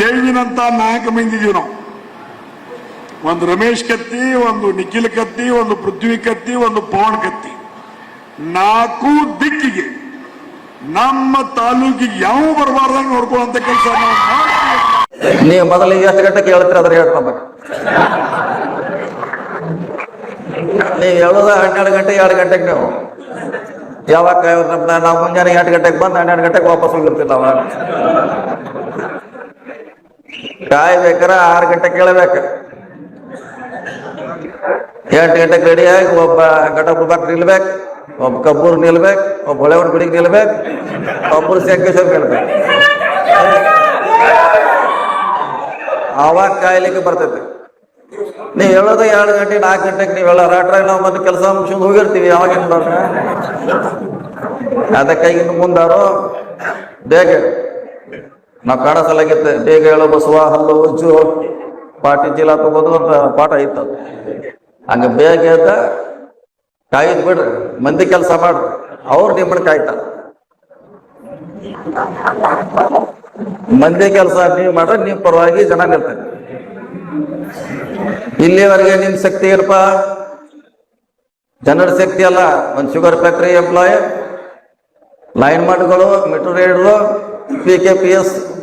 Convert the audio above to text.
ದೇವಿನಂತ ನಾಯಕ ಮಂದಿದೀವಿ ನಾವು. ಒಂದು ರಮೇಶ್ ಕತ್ತಿ, ಒಂದು ನಿಖಿಲ್ ಕತ್ತಿ, ಒಂದು ಪೃಥ್ವಿ ಕತ್ತಿ, ಒಂದು ಪವನ್ ಕತ್ತಿ. ನಾಲ್ಕು ದಿಕ್ಕಿಗೆ, ನಮ್ಮ ತಾಲೂಕಿಗೆ ಯಾವ ಬರಬಾರ್ದಂಗೆ ನೋಡ್ಕೊಳ್ಳುವಂತ ಕೆಲಸ ನಾವು ನೀವು ಮೊದಲಿಗೆ ಎಷ್ಟು ಗಂಟೆ ಕೇಳ್ತೀರ ಅದ್ರ ಹೇಳ್ಕೊಬೇಕು ನೀವು ಹೇಳೋದು ಹನ್ನೆರಡು ಗಂಟೆ, ಎರಡು ಗಂಟೆಗೆ ನೀವು. ಯಾವಾಗ ನಾವು ಮುಂಜಾನೆ ಎಂಟು ಗಂಟೆಗೆ ಬಂದು ಹನ್ನೆರಡು ಗಂಟೆಗೆ ವಾಪಸ್ ಹೋಗಿರ್ತೀವಿ ನಾವು. ಕಾಯ್ಬೇಕಾರ ಆರು ಗಂಟೆ ಕೇಳಬೇಕ. ಎಂಟು ಗಂಟೆಗೆ ರೆಡಿಯಾಗಿ ಒಬ್ಬ ಘಟಪ್ರ ಭಟ್ ನಿಲ್ಬೇಕು, ಒಬ್ಬ ಕಬ್ಬೂರ್ ನಿಲ್ಬೇಕು, ಒಬ್ಬ ಹೊಳೆವನ ಗುಡಿಗೆ ನಿಲ್ಬೇಕು ಒಬ್ಬರು ಸಂಕೇಶ್ವರ್ ನಿಲ್ಬೇಕು. ಆವಾಗ ಕಾಯ್ಲಿಕ್ಕೆ ಬರ್ತೈತೆ. ನೀವು ಹೇಳೋದು ಎರಡು ಗಂಟೆ, ನಾಲ್ಕು ಗಂಟೆಗೆ ನೀವು ಹೇಳೋ ರಾಟ್ರಾಗ ನಾವು ಮತ್ತೆ ಕೆಲಸ ಮುಗಿಸ್ಕೊಂಡು ಹೋಗಿರ್ತೀವಿ ಯಾವಾಗ ಏನು ಅದಕ್ಕಾಗಿ ಇನ್ನು ಮುಂದಾರು ಬೇಗ. ನಾವು ಕಾಣಿಸಲಾಗಿತ್ತೆ ಬೇಗ ಹೇಳೋ ಬಸವ, ಹಲ್ಲು, ಉಜ್ಜು. ಪಾಟಿ ಚೀಲ ತಗೋದು ಅಂತ ಪಾಠ ಇತ್ತು. ಹಂಗ ಬೇಗ ಎದ್ದ ಕಾಯ್ದು ಬಿಡ್ರಿ, ಮಂದಿ ಕೆಲಸ ಮಾಡ್ರಿ. ಅವ್ರು ನಿಮ್ಮನ್ನ ಕಾಯ್ತ. ಮಂದಿ ಕೆಲಸ ನೀವು ಮಾಡ್ರೆ ನೀವು ಪರವಾಗಿ ಜನ ನಿಲ್ತಾರೆ. ಇಲ್ಲಿವರೆಗೆ ನಿಮ್ ಶಕ್ತಿ ಏನಪ್ಪ? ಜನರ ಶಕ್ತಿ ಅಲ್ಲ. ಒಂದು ಶುಗರ್ ಫ್ಯಾಕ್ಟ್ರಿ ಎಂಪ್ಲಾಯ್ ಲೈನ್ ಮಾಡ್ಗಳು ಮೆಟೀರಿಯಲ್ fiquei penso,